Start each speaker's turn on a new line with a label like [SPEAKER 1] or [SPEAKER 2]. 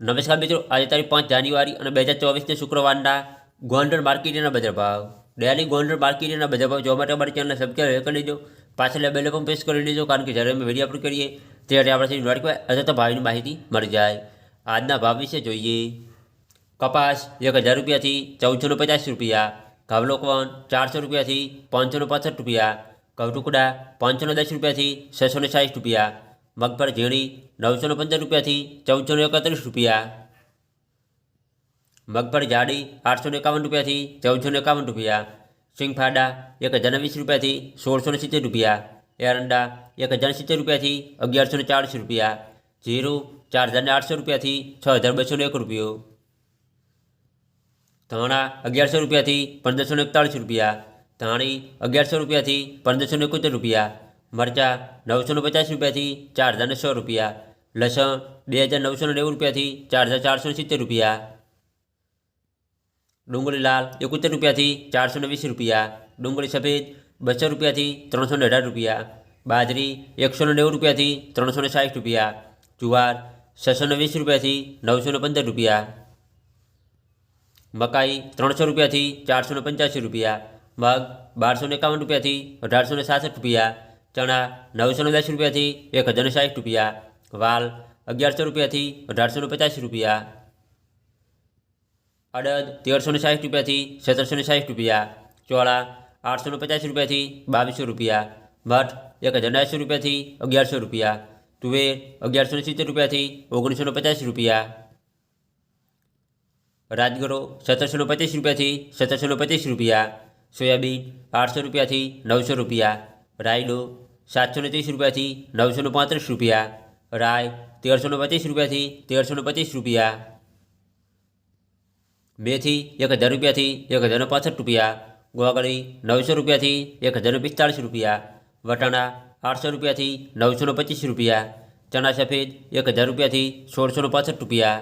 [SPEAKER 1] નમસ્કાર મિત્રો, આજે તારીખ પાંચ જાન્યુઆરી અને બે હજાર ચોવીસને શુક્રવારના ગોંડલ માર્કેટના બજાર ભાવ. ડેલી ગોંડલ માર્કેટના બજાર ભાવ જોવા માટે અમારી ચેનલને સબસ્ક્રાઈબ કરી લેજો પાછળ બેલ પણ પ્રેસ કરી લેજો કારણ કે જ્યારે અમે વીડિયો અપલોડ કરીએ, ત્યારે આપણાથી નોટિફાય અથવા તો ભાવની માહિતી મળી જાય. આજના ભાવ વિશે જોઈએ. કપાસ એક હજાર રૂપિયાથી ચૌદસો પચાસ રૂપિયા ઘઉલોકવન ચારસો રૂપિયાથી પાંચસો પાસઠ રૂપિયા ઘઉં ટુકડા પાંચસો દસ રૂપિયાથી છસો ને સાઠ રૂપિયા મગફળી ઝીણી નવસો પંદર રૂપિયાથી ચૌદસો એકત્રીસ રૂપિયા મગફળી જાડી આઠસો એકાવન રૂપિયાથી ચૌદસો એકાવન રૂપિયા સિંગફાડા એક હજાર વીસ રૂપિયાથી સોળસો ને સિત્તેર રૂપિયા એરંડા એક હજાર સિત્તેર રૂપિયાથી અગિયારસો ને ચાળીસ રૂપિયા જીરું ચાર હજાર ને આઠસો રૂપિયાથી છ હજાર બસો ને એક રૂપિયો ધાણા અગિયારસો રૂપિયાથી પંદરસો ને એકતાળીસ રૂપિયા ધાણી અગિયારસો રૂપિયાથી પંદરસો ને એકોતેર રૂપિયા મરચાં નવસો ને પચાસ રૂપિયાથી ચાર હજાર ને સો રૂપિયા લસણ બે હજાર નવસો ને નેવું રૂપિયાથી ચાર હજાર ચારસો ને સિત્તેર રૂપિયા ડુંગળી લાલ એકોતેર રૂપિયાથી ચારસો ને વીસ રૂપિયા ડુંગળી સફેદ બસો રૂપિયાથી ત્રણસો ને અઢાર રૂપિયા બાજરી એકસો ને નેવું રૂપિયાથી ત્રણસો ને સાઠ રૂપિયા જુવાર છસો ને વીસ રૂપિયાથી નવસો ને પંદર રૂપિયા મકાઈ ત્રણસો રૂપિયાથી ચારસો ને પંચ્યાસી રૂપિયા મગ બારસો ને એકાવન રૂપિયાથી અઢારસો ને સાસઠ રૂપિયા ચણા નવસો ને દસ રૂપિયાથી એક હજાર ને સાઠ રૂપિયા વાલ અગિયારસો રૂપિયાથી અઢારસો ને પચાસ રૂપિયા અડદ તેરસો ને સાઠ રૂપિયાથી સત્તરસો ને સાઠ રૂપિયા ચોળા આઠસો ને પચાસ રૂપિયાથી બાવીસો રૂપિયા મઠ એક હજાર એંસી રૂપિયાથી અગિયારસો રૂપિયા તુવેર અગિયારસો ને સિત્તેર રૂપિયાથી ઓગણીસો ને પચાસ રૂપિયા રાજગરો સત્તરસો પચીસ રૂપિયાથી સત્તરસો પચીસ રૂપિયા સોયાબીન આઠસો રૂપિયાથી નવસો રૂપિયા રાયડો સાતસો ત્રીસ રૂપિયાથી નવસો પાંત્રીસ રૂપિયા રાય તેરસો પચીસ રૂપિયાથી તેરસો પચીસ રૂપિયા મેથી એક હજાર રૂપિયાથી એક હજાર પાસઠ રૂપિયા ગોગળી નવસો રૂપિયાથી એક હજાર પિસ્તાળીસ રૂપિયા વટાણા આઠસો રૂપિયાથી નવસો પચીસ રૂપિયા ચણા સફેદ એક હજાર રૂપિયાથી સોળસો પાસઠ રૂપિયા